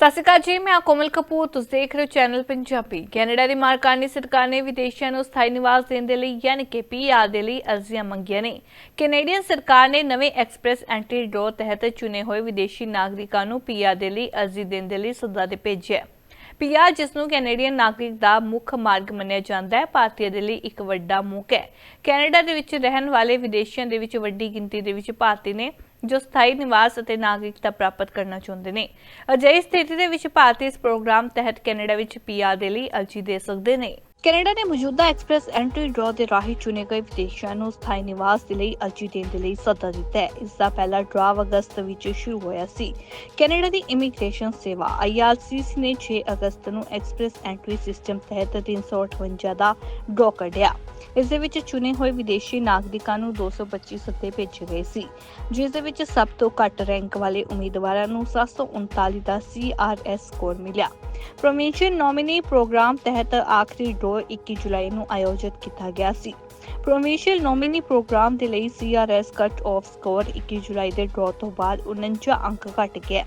ਸਤਿ ਸ਼੍ਰੀ ਅਕਾਲ ਜੀ, ਮੈਂ ਕੋਮਲ ਕਪੂਰ, ਤੁਸੀਂ ਦੇਖ ਰਹੇ ਹੋ ਚੈਨਲ ਪੰਜਾਬੀ। ਕੈਨੇਡਾ ਦੀ ਮਾਰਕਾਨੀ ਸਰਕਾਰ ਨੇ ਵਿਦੇਸ਼ੀਆਂ ਨੂੰ ਸਥਾਈ ਨਿਵਾਸ ਦੇਣ ਦੇ ਲਈ ਯਾਨੀ ਕਿ ਪੀਆਰ ਦੇ ਲਈ ਅਰਜ਼ੀਆਂ ਮੰਗੀਆਂ ਨੇ। ਕੈਨੇਡੀਅਨ ਸਰਕਾਰ ਨੇ ਨਵੇਂ ਐਕਸਪ੍ਰੈਸ ਐਂਟਰੀ ਡੋ ਤਹਿਤ ਚੁਣੇ ਹੋਏ ਵਿਦੇਸ਼ੀ ਨਾਗਰਿਕਾਂ ਨੂੰ ਪੀਆਰ ਦੇ ਲਈ ਅਰਜ਼ੀ ਦੇਣ ਦੇ ਲਈ ਸੱਦਾ ਦੇ ਭੇਜਿਆ ਪੀਆਰ ਜਿਸ ਨੂੰ ਕੈਨੇਡੀਅਨ ਨਾਗਰਿਕ ਦਾ ਮੁੱਖ ਮਾਰਗ ਮੰਨਿਆ ਜਾਂਦਾ ਹੈ ਭਾਰਤੀਆਂ ਦੇ ਲਈ ਇੱਕ ਵੱਡਾ ਮੌਕਾ ਹੈ। ਕੈਨੇਡਾ ਦੇ ਵਿੱਚ ਰਹਿਣ ਵਾਲੇ ਵਿਦੇਸ਼ੀਆਂ ਦੇ ਵਿੱਚ ਵੱਡੀ ਗਿਣਤੀ ਦੇ ਵਿੱਚ ਭਾਰਤੀ ਨੇ ਜੋ ਸਥਾਈ ਨਿਵਾਸ ਅਤੇ ਨਾਗਰਿਕਤਾ ਪ੍ਰਾਪਤ ਕਰਨਾ ਚਾਹੁੰਦੇ ਨੇ। ਅਜਿਹੀ ਸਥਿਤੀ ਦੇ ਵਿੱਚ ਭਾਰਤੀ ਇਸ ਪ੍ਰੋਗਰਾਮ ਤਹਿਤ ਕੈਨੇਡਾ ਵਿੱਚ ਪੀਆਰ ਦੇ ਲਈ ਅਰਜ਼ੀ ਦੇ ਸਕਦੇ ਨੇ। ਕੈਨੇਡਾ ਨੇ ਮੌਜੂਦਾ ਐਕਸਪ੍ਰੈਸ ਐਂਟਰੀ ਡਰਾ ਦੇ ਰਾਹੀਂ ਚੁਣੇ ਗਏ ਵਿਦੇਸ਼ੀਆਂ ਨੂੰ ਸਥਾਈ ਨਿਵਾਸ ਦੇ ਲਈ ਅਰਜ਼ੀ ਦੇਣ ਦੇ ਲਈ ਸੱਦਾ ਦਿੱਤਾ ਹੈ। ਇਸ ਦਾ ਪਹਿਲਾ ਡਰਾਵ ਅਗਸਤ ਵਿੱਚ ਸ਼ੁਰੂ ਹੋਇਆ ਸੀ। ਕੈਨੇਡਾ ਦੀ ਇਮੀਗ੍ਰੇਸ਼ਨ ਸੇਵਾ IRCC ਨੇ 6 ਅਗਸਤ ਨੂੰ ਐਕਸਪ੍ਰੈਸ ਐਂਟਰੀ ਸਿਸਟਮ ਤਹਿਤ 358 ਦਾ ਡਰਾ ਕੱਢਿਆ। ਇਸ ਦੇ ਵਿੱਚ ਚੁਣੇ ਹੋਏ ਵਿਦੇਸ਼ੀ ਨਾਗਰਿਕਾਂ ਨੂੰ 225 ਸੱਦੇ ਭੇਜੇ ਗਏ ਸੀ, ਜਿਸ ਦੇ ਵਿੱਚ ਸਭ ਤੋਂ ਘੱਟ ਰੈਂਕ ਵਾਲੇ ਉਮੀਦਵਾਰਾਂ ਨੂੰ 739 ਦਾ CRS ਸਕੋਰ ਮਿਲਿਆ। ਪ੍ਰੋਵਿੰਸ਼ੀਅਲ ਨੋਮੀਨੀ ਪ੍ਰੋਗਰਾਮ ਤਹਿਤ ਆਖਰੀ ਡੋ 21 ਜੁਲਾਈ ਨੂੰ ਆਯੋਜਿਤ ਕੀਤਾ ਗਿਆ ਸੀ। ਪ੍ਰੋਵਿੰਸ਼ੀਅਲ ਨੋਮੀਨੀ ਪ੍ਰੋਗਰਾਮ ਦੇ ਲਈ CRS ਕੱਟ ਆਫ ਸਕੋਰ 21 ਜੁਲਾਈ ਦੇ ਡਰਾ ਤੋਂ ਬਾਅਦ 49 ਅੰਕ ਘਟ ਗਿਆ।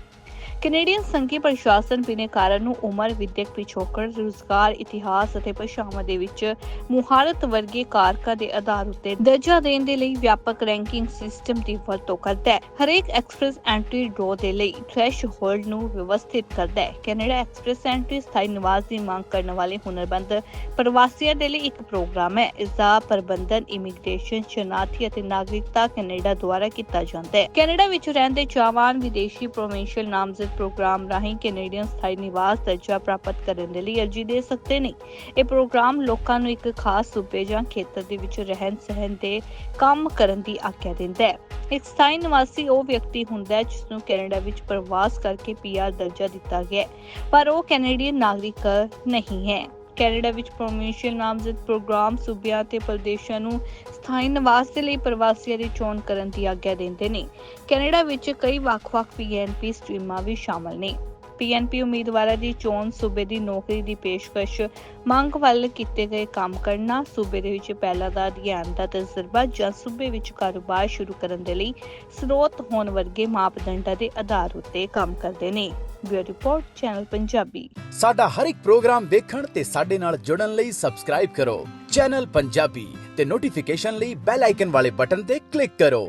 ਕੈਨੇਡੀਅਨ ਸੰਘੀ ਪ੍ਰਸ਼ਾਸਨ ਬਿਨੇ ਕਾਰਨ ਨੂੰ ਉਮਰ, ਵਿਦਿਅਕ ਪਿਛੋਕੜ, ਰੁਜ਼ਗਾਰ, ਇਤਿਹਾਸ ਅਤੇ ਭਾਸ਼ਾਵਾਂ ਦੇ ਵਿੱਚ ਮੁਹਾਰਤ ਵਰਗੇ ਕਾਰਕਾਂ ਦੇ ਆਧਾਰ ਉੱਤੇ ਦਰਜਾ ਦੇਣ ਦੇ ਲਈ ਵਿਆਪਕ ਰੈਂਕਿੰਗ ਸਿਸਟਮ ਦੀ ਵਰਤੋਂ ਕਰਦਾ ਹੈ। ਹਰੇਕ ਐਕਸਪ੍ਰੈਸ ਐਂਟਰੀ ਡਰੋ ਦੇ ਲਈ ਥ੍ਰੈਸ਼ਹੋਲਡ ਨੂੰ ਵਿਵਸਥਿਤ ਕਰਦਾ ਹੈ। ਕੈਨੇਡਾ ਐਕਸਪ੍ਰੈਸ ਐਂਟਰੀ ਸਥਾਈ ਨਿਵਾਸ ਦੀ ਮੰਗ ਕਰਨ ਵਾਲੇ ਹੁਨਰਬੰਦ ਪ੍ਰਵਾਸੀਆਂ ਦੇ ਲਈ ਇੱਕ ਪ੍ਰੋਗਰਾਮ ਹੈ। ਇਸ ਦਾ ਪ੍ਰਬੰਧਨ ਇਮੀਗ੍ਰੇਸ਼ਨ ਸ਼ਨਾਖਤੀ ਅਤੇ ਨਾਗਰਿਕਤਾ ਕੈਨੇਡਾ ਦੁਆਰਾ ਕੀਤਾ ਜਾਂਦਾ ਹੈ। ਕੈਨੇਡਾ ਵਿੱਚ ਰਹਿੰਦੇ ਜਵਾਨ ਵਿਦੇਸ਼ੀ ਪ੍ਰੋਵਿੰਸ਼ੀਅਲ ਨਾਮਜ਼ਦ ਪ੍ਰੋਗਰਾਮ ਰਾਹੀਂ ਕੈਨੇਡੀਅਨ ਸਥਾਈ ਨਿਵਾਸ ਦਰਜਾ ਪ੍ਰਾਪਤ ਕਰਨ ਦੇ ਲਈ ਅਰਜ਼ੀ ਦੇ ਸਕਦੇ ਨੇ। ਇਹ ਪ੍ਰੋਗਰਾਮ ਲੋਕਾਂ ਨੂੰ ਇੱਕ ਖਾਸ ਸੂਬੇ ਜਾਂ ਖੇਤਰ ਦੇ ਵਿੱਚ ਰਹਿਣ ਸਹਿਣ ਤੇ ਕੰਮ ਕਰਨ ਦੀ ਆਗਿਆ ਦਿੰਦਾ ਹੈ। ਇੱਕ ਸਥਾਈ ਨਿਵਾਸੀ ਉਹ ਵਿਅਕਤੀ ਹੁੰਦਾ ਹੈ ਜਿਸ ਨੂੰ ਕੈਨੇਡਾ ਵਿੱਚ ਪ੍ਰਵਾਸ ਕਰਕੇ ਪੀਆਰ ਦਰਜਾ ਦਿੱਤਾ ਗਿਆ ਹੈ, ਪਰ ਉਹ ਕੈਨੇਡੀਅਨ ਨਾਗਰਿਕ ਨਹੀਂ ਹੈ। ਕੈਨੇਡਾ ਵਿੱਚ ਪ੍ਰੋਵਿੰਸ਼ੀਅਲ ਨਾਮਜ਼ਦ ਪ੍ਰੋਗਰਾਮ ਸੂਬਿਆਂ ਤੇ ਪ੍ਰਦੇਸ਼ਾਂ ਨੂੰ ਸਥਾਈ ਨਿਵਾਸ ਦੇ ਲਈ ਪ੍ਰਵਾਸੀਆਂ ਦੀ ਚੋਣ ਕਰਨ ਦੀ ਆਗਿਆ ਦਿੰਦੇ ਨੇ। ਕੈਨੇਡਾ ਵਿੱਚ ਕਈ ਵੱਖ-ਵੱਖ ਪੀਐਨਪੀ ਸਟ੍ਰੀਮਾਂ ਵੀ ਸ਼ਾਮਲ ਨੇ। ਪੀਐਨਪੀ ਉਮੀਦਵਾਰਾਂ ਦੀ ਚੋਣ ਸੂਬੇ ਦੀ ਨੌਕਰੀ ਦੀ ਪੇਸ਼ਕਸ਼, ਮੰਗ ਵੱਲ ਕੀਤੇ ਗਏ ਕੰਮ ਕਰਨਾ, ਸੂਬੇ ਦੇ ਵਿੱਚ ਪਹਿਲਾਂ ਦਾ ਅਧਿਐਨ ਦਾ ਤਜਰਬਾ ਜਾਂ ਸੂਬੇ ਵਿੱਚ ਕਾਰੋਬਾਰ ਸ਼ੁਰੂ ਕਰਨ ਦੇ ਲਈ ਸਰੋਤ ਹੋਣ ਵਰਗੇ ਮਾਪਦੰਡਾਂ ਦੇ ਆਧਾਰ ਉੱਤੇ ਕੰਮ ਕਰਦੇ ਨੇ। Bureau report, channel Punjabi. ਸਾਡਾ ਹਰ ਇੱਕ ਪ੍ਰੋਗਰਾਮ ਦੇਖਣ ਤੇ ਸਾਡੇ ਨਾਲ ਜੁੜਨ ਲਈ ਸਬਸਕ੍ਰਾਈਬ ਕਰੋ। ਚੈਨਲ ਪੰਜਾਬੀ ਤੇ ਨੋਟੀਫਿਕੇਸ਼ਨ ਲਈ ਬੈਲ ਆਈਕਨ ਵਾਲੇ ਬਟਨ ਤੇ ਕਲਿੱਕ ਕਰੋ।